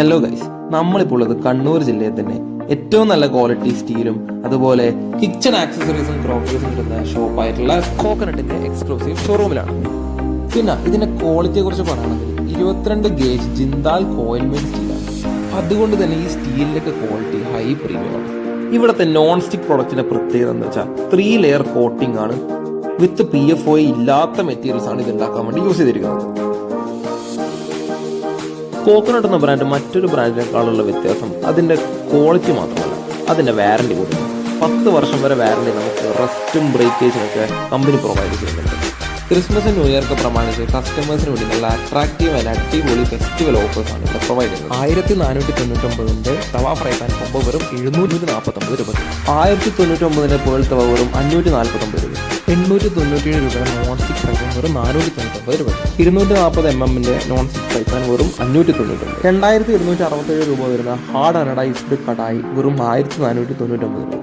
Hello guys നമ്മളിപ്പോൾ ഉള്ളത് കണ്ണൂർ ജില്ലയിൽ തന്നെ ഏറ്റവും നല്ല ക്വാളിറ്റി സ്റ്റീലും അതുപോലെ കിച്ചൺ ആക്സസറീസും ക്രോക്കറീസും കിട്ടുന്ന ഷോപ്പായിട്ടുള്ള കോക്കനട്ടിന്റെ എക്സ്ക്ലൂസീവ് ഷോറൂമിലാണ് പിന്നെ ഇതിന്റെ ക്വാളിറ്റിയെ കുറിച്ച് പറയുകയാണെങ്കിൽ ഇരുപത്തിരണ്ട് ഗേജ് ജിന്താൽ കോയിൽ സ്റ്റീലാണ്. അതുകൊണ്ട് തന്നെ ഈ സ്റ്റീലിന്റെ ക്വാളിറ്റി ഹൈ പ്രീമിയം ആണ്. ഇവിടുത്തെ നോൺ സ്റ്റിക് പ്രൊഡക്റ്റിന്റെ പ്രത്യേകത എന്ന് വെച്ചാൽ ത്രീ ലെയർ കോട്ടിംഗ് ആണ്. വിത്ത് പി എഫ് ഒ ഇല്ലാത്ത മെറ്റീരിയൽസ് ആണ് ഇത് ഉണ്ടാക്കാൻ വേണ്ടി യൂസ് ചെയ്തിരിക്കുന്നത്. കോക്കനട്ട് എന്ന ബ്രാൻഡ് മറ്റൊരു ബ്രാൻഡിനേക്കാളുള്ള വ്യത്യാസം അതിന്റെ ക്വാളിറ്റി മാത്രമല്ല. അതിന്റെ വാറണ്ടി കൊടുക്കും പത്ത് വർഷം വരെ വാറണ്ടി നമുക്ക് റെസ്റ്റും ബ്രേക്കേജും ഒക്കെ കമ്പനി പ്രൊവൈഡ് ചെയ്യുന്നുണ്ട്. ക്രിസ്മസ് ന്യൂ ഇയർക്ക് പ്രമാണിച്ച് കസ്റ്റമേഴ്സിന് വേണ്ടി നല്ല അട്രാക്റ്റീവ് ആൻഡ് അടിപൊളി ഫെസ്റ്റിവൽ ഓഫേഴ്സാണ് ഇവിടെ പ്രൊവൈഡ് ചെയ്യുന്നത്. ആയിരത്തി നാനൂറ്റി തൊണ്ണൂറ്റൊമ്പതിന്റെ തവ ഫ്രൈ പാൻ കൊമ്പ് വെറും എഴുന്നൂറ്റി നാൽപ്പത്തൊമ്പത് രൂപ ആയിരത്തി തൊണ്ണൂറ്റൊമ്പതിന്റെ പേൾ തവ വെറും അഞ്ഞൂറ്റി നാൽപ്പത്തൊമ്പത് രൂപ എണ്ണൂറ്റി തൊണ്ണൂറ്റിയേഴ് രൂപയുടെ നോൺ സ്റ്റിക് ഫ്രൈ പാൻ വെറും നാനൂറ്റി തൊണ്ണൂറ്റൊമ്പത് രൂപ. ഇരുന്നൂറ്റി നാൽപ്പത് എം എമ്മിന്റെ നോൺ സ്റ്റിക് പാൻ വെറും അഞ്ഞൂറ്റി തൊണ്ണൂറ്റൊമ്പത് രണ്ടായിരത്തി ഇരുന്നൂറ്റി അറുപത്തേഴ് രൂപ വരുന്ന ഹാർഡ് അനഡൈസ്ഡ് കടായി വെറും ആയിരത്തി നാനൂറ്റി തൊണ്ണൂറ്റൊമ്പത് രൂപ.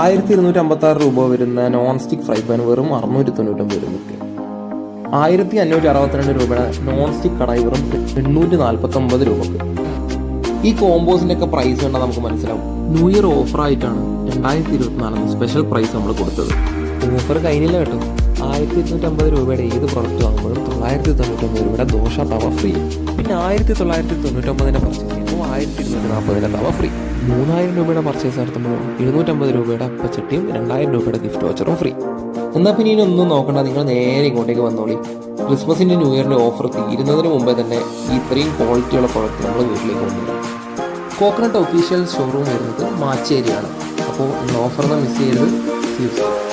ആയിരത്തി ഇരുന്നൂറ്റി അമ്പത്തി ആറ് രൂപ വരുന്ന നോൺ സ്റ്റിക് ഫ്രൈ പാൻ വെറും അറുന്നൂറ്റി തൊണ്ണൂറ്റൊമ്പത് രൂപയ്ക്ക് ആയിരത്തി അഞ്ഞൂറ്റി അറുപത്തിരണ്ട് രൂപയുടെ നോൺ സ്റ്റിക് കടായി വെറും എണ്ണൂറ്റി നാൽപ്പത്തി ഒമ്പത് രൂപക്ക് ഈ കോമ്പോസിന്റെ ഒക്കെ പ്രൈസ് കണ്ടാൽ നമുക്ക് മനസ്സിലാവും. ന്യൂ ഇയർ ഓഫർ ആയിട്ടാണ് രണ്ടായിരത്തി ഇരുപത്തിനാലിന് സ്പെഷ്യൽ പ്രൈസ് നമ്മൾ കൊടുത്തത്. ഓഫർ കഴിഞ്ഞില്ല കേട്ടോ. ആയിരത്തി ഇരുന്നൂറ്റമ്പത് രൂപയുടെ ഏത് പ്രൊഡക്റ്റ് വാങ്ങുമ്പോഴും തൊള്ളായിരത്തി തൊണ്ണൂറ്റൊമ്പത് രൂപയുടെ ദോശ തവ ഫ്രീ പിന്നെ ആയിരത്തി തൊള്ളായിരത്തി തൊണ്ണൂറ്റൊമ്പതിന്റെ പർച്ചേസ് ചെയ്യുമ്പോൾ ആയിരത്തി ഇരുന്നൂറ്റി നാൽപ്പതിന്റെ തവ ഫ്രീ മൂന്നായിരം രൂപയുടെ പർച്ചേസ് നടത്തുമ്പോൾ ഇരുന്നൂറ്റമ്പത് രൂപയുടെ അപ്പച്ചട്ടിയും രണ്ടായിരം രൂപയുടെ ഗിഫ്റ്റ് വോച്ചറും ഫ്രീ എന്നാൽ പിന്നെ ഇനി ഒന്നും നോക്കണ്ട. നിങ്ങൾ നേരെ ഇങ്ങോട്ടേക്ക് വന്നോളി. ക്രിസ്മസിന്റെ ന്യൂ ഇയറിന്റെ ഓഫർ തീരുന്നതിന് മുമ്പേ തന്നെ ഇത്രയും ക്വാളിറ്റിയുള്ള പ്രോഡക്റ്റ് നമ്മൾ വീട്ടിലേക്ക് കൊണ്ടുവരും. കോക്കനട്ട് ഒഫീഷ്യൽ ഷോറൂം വരുന്നത് മാച്ചേരിയാണ്. അപ്പോൾ ഓഫർ ഒന്നും മിസ് ചെയ്യരുത്. തീർച്ചയായും